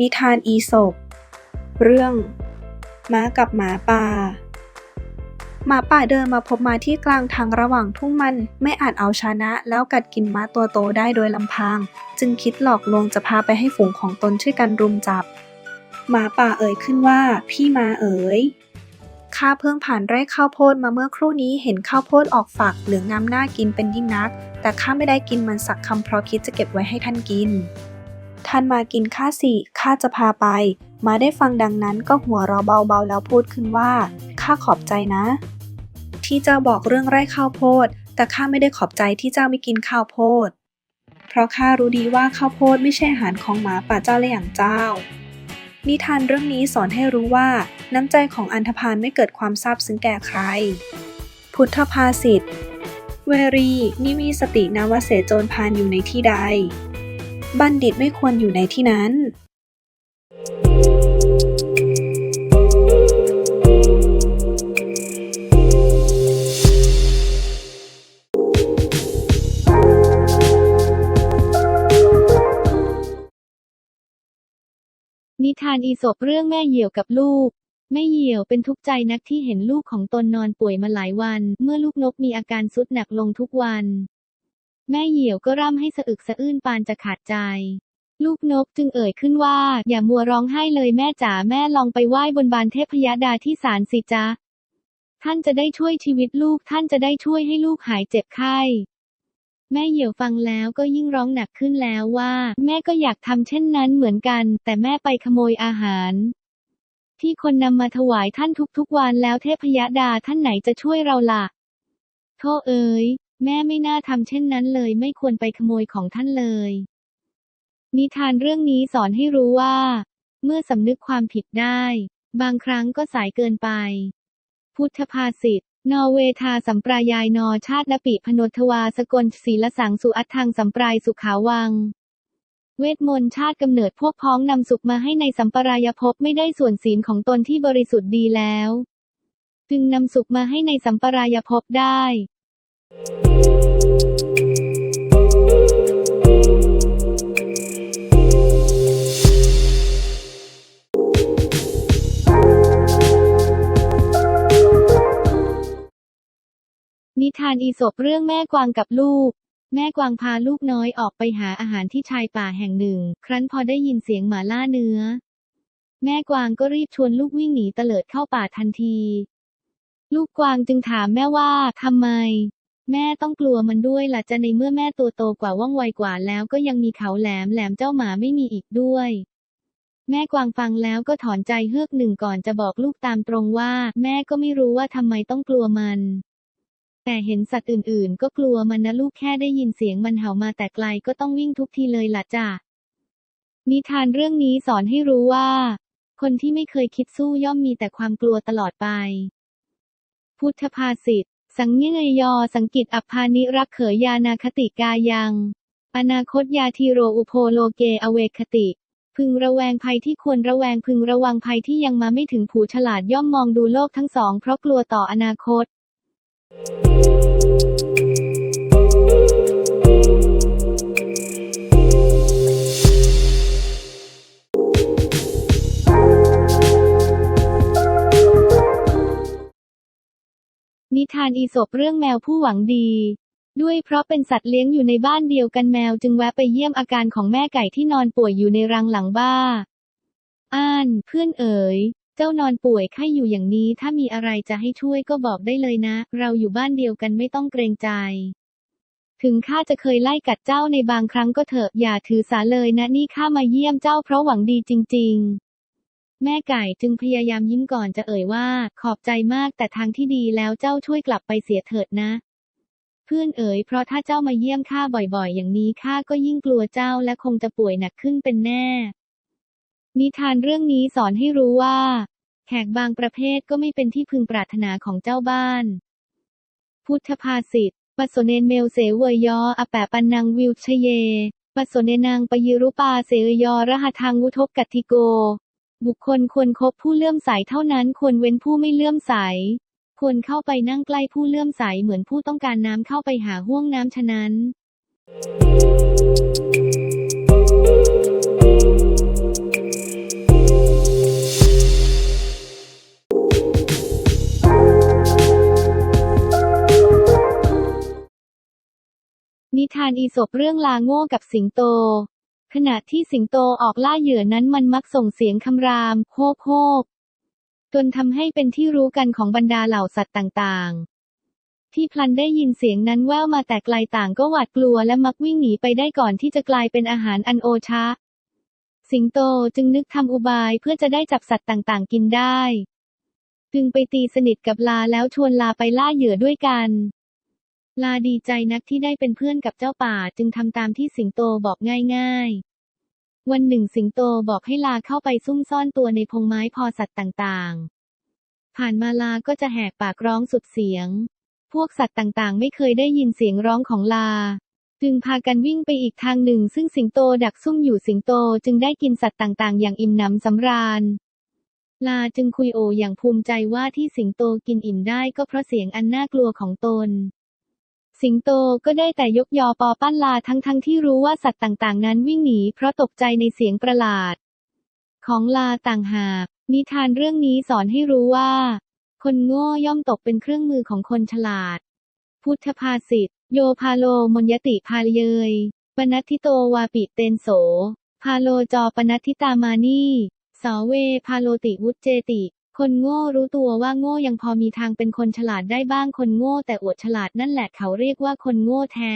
นิทานอีสปเรื่องม้ากับหมาป่า หมาป่าเดินมาพบมาที่กลางทางระหว่างทุ่งมันไม่อาจเอาชนะ แล้วกัดกินม้าตัวโตได้โดยลำพัง จึงคิดหลอกลวงจะพาไปให้ฝูงของตนช่วยกันรุมจับ หมาป่าเอ่ยขึ้นว่า พี่มาเอ๋ยข้าเพิ่งผ่านไร่ข้าวโพดมาเมื่อครู่นี้เห็นข้าวโพดออกฝักเหลืองงามน่ากินเป็นยิ่งนัก แต่ข้าไม่ได้กินมันสักคำเพราะคิดจะเก็บไว้ให้ท่านกิน ท่านมากินข้าสิข้าจะพาไป มาได้ฟังดังนั้นก็หัวเราะเบาๆแล้วพูดขึ้นว่าข้าขอบใจนะ ที่เจ้าบอกเรื่องไร่ข้าวโพด แต่ข้าไม่ได้ขอบใจที่เจ้าไม่กินข้าวโพด เพราะข้ารู้ดีว่าข้าวโพดไม่ใช่อาหารของหมาป่าเจ้าและอย่างเจ้า นิทานเรื่องนี้สอนให้รู้ว่าน้ำใจของอันธพาลไม่เกิดความซาบซึ้งแก่ใคร พุทธภาษิตเวรีนิมีสตินาวเสโจรพานอยู่ในที่ใด บัณฑิตไม่ควรอยู่ในที่นั้น นิทานอีสปเรื่องแม่เหยี่ยวกับลูกแม่เหี่ยวเป็นทุกข์ใจนักที่เห็นลูกของตนนอนป่วยมาหลายวัน เมื่อลูกนกมีอาการสุดหนักลงทุกวัน แม่เหี่ยวก็ร่ำให้สะอึกสะอื้นปานจะขาดใจ ลูกนกจึงเอ่ยขึ้นว่า อย่ามัวร้องไห้เลยแม่จ๋าแม่ลองไปไหว้บนบานเทพยดาที่ศาลสิจ๊ะ ท่านจะได้ช่วยชีวิตลูกท่านจะได้ช่วยให้ลูกหายเจ็บไข้แม่เหี่ยวฟังแล้วก็ยิ่งร้องหนักขึ้นแล้วว่า แม่ก็อยากทำเช่นนั้นเหมือนกัน แต่แม่ไปขโมยอาหาร ที่คนนำมาถวายท่านทุกๆวันแล้วเทพยดาท่านไหนจะช่วยเราล่ะโทษเอ๋ย แม่ไม่น่าทำเช่นนั้นเลยไม่ควรไปขโมยของท่านเลย นิทานเรื่องนี้สอนให้รู้ว่า เมื่อสำนึกความผิดได้ บางครั้งก็สายเกินไป พุทธภาษิตนอเวทาสัมปรายายนอชาตินปิพนทวาสกลศีลสังสุอัตทังสัมปรายสุขาวัง เวทมนต์ชาติกำเนิดพวกพ้องนำสุขมาให้ในสัมปรายภพไม่ได้ส่วนศีลของตนที่บริสุทธิ์ดีแล้ว จึงนำสุขมาให้ในสัมปรายภพได้ นิทานอีสปเรื่องแม่กวางกับลูก แม่กวางพาลูกน้อยออกไปหาอาหารที่ชายป่าแห่งหนึ่ง ครั้นพอได้ยินเสียงหมาล่าเนื้อ แม่กวางก็รีบชวนลูกวิ่งหนีเตลิดเข้าป่าทันที ลูกกวางจึงถามแม่ว่าทำไม แม่ต้องกลัวมันด้วยล่ะจะในเมื่อแม่ตัวโตกว่าว่องไวกว่าแล้วก็ยังมีเขาแหลมแหลมเจ้าหมาไม่มีอีกด้วย แม่กวางฟังแล้วก็ถอนใจเฮือกหนึ่งก่อนจะบอกลูกตามตรงว่า แม่ก็ไม่รู้ว่าทำไมต้องกลัวมัน แต่เห็นสัตว์อื่นๆ ก็กลัวมันนะลูกแค่ได้ยินเสียงมันเห่ามาแต่ไกลก็ต้องวิ่งทุกทีเลยล่ะจ้ะนิทานเรื่องนี้สอนให้รู้ว่า คนที่ไม่เคยคิดสู้ย่อมมีแต่ความกลัวตลอดไป พุทธภาษิต สังเยยอสังกิตอัพพานิรักเขยยานาคติกายัง อนาคตยาทีโรอุโพโลเกอเวคติ พึงระแวงภัยที่ควรระแวงพึงระวังภัยที่ยังมาไม่ถึงผู้ฉลาดย่อมมองดูโลกทั้งสองเพราะกลัวต่ออนาคต นิทานอีสปเรื่องแมวผู้หวังดี ด้วยเพราะเป็นสัตว์เลี้ยงอยู่ในบ้านเดียวกันแมวจึงแวะไปเยี่ยมอาการของแม่ไก่ที่นอนป่วยอยู่ในรังหลังบ้าอ่าน เพื่อนเอ๋ย เจ้านอนป่วยไข้อยู่อย่างนี้ถ้ามีอะไรจะให้ช่วยก็บอกได้เลยนะ เราอยู่บ้านเดียวกันไม่ต้องเกรงใจ ถึงข้าจะเคยไล่กัดเจ้าในบางครั้งก็เถอะอย่าถือสาเลยนะนี่ข้ามาเยี่ยมเจ้าเพราะหวังดีจริง ๆ แม่ไก่จึงพยายามยิ้มก่อนจะเอ่ยว่า ขอบใจมากแต่ทางที่ดีแล้วเจ้าช่วยกลับไปเสียเถิดนะ เพื่อนเอ๋ยเพราะถ้าเจ้ามาเยี่ยมข้าบ่อยๆ อย่างนี้ข้าก็ยิ่งกลัวเจ้าและคงจะป่วยหนักขึ้นเป็นแน่ นิทานเรื่องนี้สอนให้รู้ว่า แขกบางประเภทก็ไม่เป็นที่พึงปรารถนาของเจ้าบ้าน พุทธภาษิตปสเนนเมลเสเวยยออแปะปันนังวิวชเยปสเนนังปยิรุปาเสยยอรหทังวุทกกัตติโก บุคคลควรคบผู้เลื่อมใสเท่านั้นควรเว้นผู้ไม่เลื่อมใส ควรเข้าไปนั่งใกล้ผู้เลื่อมใสเหมือนผู้ต้องการน้ำเข้าไปหาห่วงน้ำฉะนั้นนิทานอีสบเรื่องลาโง่กับสิงโต ขณะที่สิงโตออกล่าเหยื่อนั้นมันมักส่งเสียงคำรามโฮกโฮกจนทำให้เป็นที่รู้กันของบรรดาเหล่าสัตว์ต่างๆ ที่พลันได้ยินเสียงนั้นแว่วมาแต่ไกลต่างก็หวาดกลัวและมักวิ่งหนีไปได้ก่อนที่จะกลายเป็นอาหารอันโอชะ สิงโตจึงนึกทำอุบายเพื่อจะได้จับสัตว์ต่างๆ กินได้ จึงไปตีสนิทกับลาแล้วชวนลาไปล่าเหยื่อด้วยกัน ลาดีใจนักที่ได้เป็นเพื่อนกับเจ้าป่าจึงทำตามที่สิงโตบอกง่ายๆ วันหนึ่งสิงโตบอกให้ลาเข้าไปซุ่มซ่อนตัวในพงไม้พอสัตว์ต่างๆ ผ่านมาลาก็จะแหกปากร้องสุดเสียง พวกสัตว์ต่างๆ ไม่เคยได้ยินเสียงร้องของลา จึงพากันวิ่งไปอีกทางหนึ่ง ซึ่งสิงโตดักซุ่มอยู่สิงโตจึงได้กินสัตว์ต่างๆ อย่างอิ่มหนำสำราญลาจึงคุยโออย่างภูมิใจว่าที่สิงโตกินอิ่มได้ก็เพราะเสียงอันน่ากลัวของตน สิงโตก็ได้แต่ยกยอปอปั้นลาทั้งๆทที่รู้ว่าสัตว์ต่างๆ นั้นวิ่งหนีเพราะตกใจในเสียงประหลาด ของลาต่างหาก นิทานเรื่องนี้สอนให้รู้ว่า คนโง่ย่อมตกเป็นเครื่องมือของคนฉลาด พุทธภาษิตโยพาโลมนยติพาเยยปนัตทิโตวาปิเตนโส พาโลจอปนัตทิตามานีสอเวพาโลติวุจเจติ คนโง่รู้ตัวว่าโง่ยังพอมีทางเป็นคนฉลาดได้บ้างคนโง่แต่อวดฉลาดนั่นแหละเขาเรียกว่าคนโง่แท้